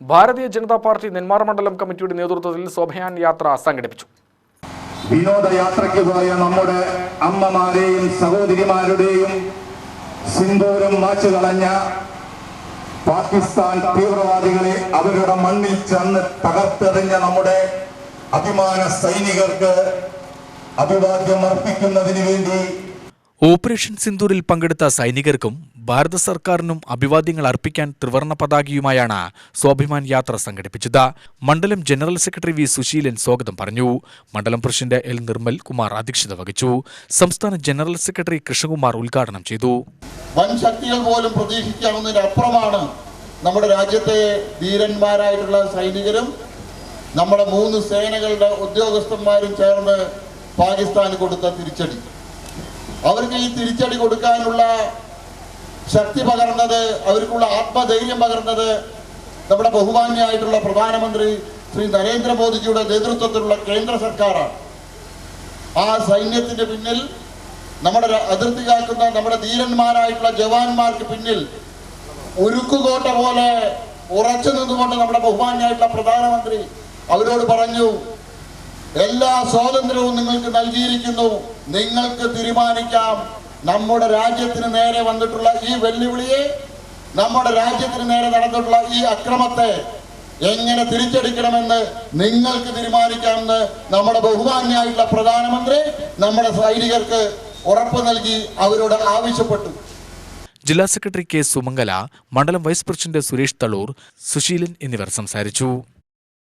Bharatiya Janata party Nenmara മണ്ഡലം കമ്മിറ്റിയുടെ നേതൃത്വത്തിൽ ശോഭയാൻ യാത്ര സംഘടിപ്പിച്ചു. വിനോദയാത്രയ്ക്ക് പോയ നമ്മുടെ അമ്മമാരെയും സഹോദരിമാരുടെയും സിന്ദൂരം മാച്ചു കളഞ്ഞ പാകിസ്ഥാൻ തീവ്രവാദികളെ അവരുടെ മണ്ണിൽ ചെന്ന് തകർത്തെറിഞ്ഞ നമ്മുടെ അഭിമാന സൈനികർക്ക് അഭിവാദ്യം അർപ്പിക്കുന്നതിന് വേണ്ടി ഓപ്പറേഷൻ സിന്ദൂരിൽ പങ്കെടുത്ത സൈനികർക്കും ഭാരത സർക്കാരിനും അഭിവാദ്യങ്ങൾ അർപ്പിക്കാൻ ത്രിവർണ പതാകയുമായാണ് സ്വാഭിമാൻ യാത്ര സംഘടിപ്പിച്ചത്. മണ്ഡലം ജനറൽ സെക്രട്ടറി വി സുശീലൻ സ്വാഗതം പറഞ്ഞു. മണ്ഡലം പ്രസിഡന്റ് എൽ നിർമ്മൽ കുമാർ അധ്യക്ഷത വഹിച്ചു. സംസ്ഥാന ജനറൽ സെക്രട്ടറി കൃഷ്ണകുമാർ ഉദ്ഘാടനം ചെയ്തു. വൻ ശക്തികൾ പോലും പ്രതീക്ഷിക്കാവുന്നതിനപ്പുറമാണ് നമ്മുടെ രാജ്യത്തെ ധീരന്മാരായിട്ടുള്ള സൈനികരും നമ്മുടെ മൂന്ന് സേനകളുടെ ഉദ്യോഗസ്ഥന്മാരും ചേർന്ന് പാകിസ്ഥാന് കൊടുത്ത തിരിച്ചടി. അവർക്ക് ഈ തിരിച്ചടി കൊടുക്കാനുള്ള ശക്തി പകർന്നത് അവർക്കുള്ള ആത്മധൈര്യം പകർന്നത് നമ്മുടെ ബഹുമാന്യായിട്ടുള്ള പ്രധാനമന്ത്രി ശ്രീ നരേന്ദ്രമോദിജിയുടെ നേതൃത്വത്തിലുള്ള കേന്ദ്ര സർക്കാരാണ്. ആ സൈന്യത്തിന്റെ പിന്നിൽ നമ്മുടെ അതിർത്തി കാക്കുന്ന നമ്മുടെ ധീരന്മാരായിട്ടുള്ള ജവാന്മാർക്ക് പിന്നിൽ ഉരുക്കുകോട്ട പോലെ ഉറച്ചു നിന്നുകൊണ്ട് നമ്മുടെ ബഹുമാന്യായിട്ടുള്ള പ്രധാനമന്ത്രി അവരോട് പറഞ്ഞു എല്ലാ സ്വാതന്ത്ര്യവും നിങ്ങൾക്ക് നൽകിയിരിക്കുന്നു. നിങ്ങൾക്ക് തീരുമാനിക്കാം. നമ്മുടെ രാജ്യത്തിന് നേരെ വന്നിട്ടുള്ള ഈ വെല്ലുവിളിയെ നമ്മുടെ രാജ്യത്തിന് നേരെ നടന്നിട്ടുള്ള ഈ അക്രമത്തെ എങ്ങനെ തിരിച്ചടിക്കണമെന്ന് നിങ്ങൾക്ക് തീരുമാനിക്കാമെന്ന് നമ്മുടെ ബഹുമാന്യായിട്ടുള്ള പ്രധാനമന്ത്രി നമ്മുടെ സൈനികർക്ക് ഉറപ്പ് നൽകി അവരോട് ആവശ്യപ്പെട്ടു. ജില്ലാ സെക്രട്ടറി കെ സുമംഗല മണ്ഡലം വൈസ് പ്രസിഡന്റ് സുരേഷ് തളൂർ സുശീലൻ എന്നിവർ സംസാരിച്ചു.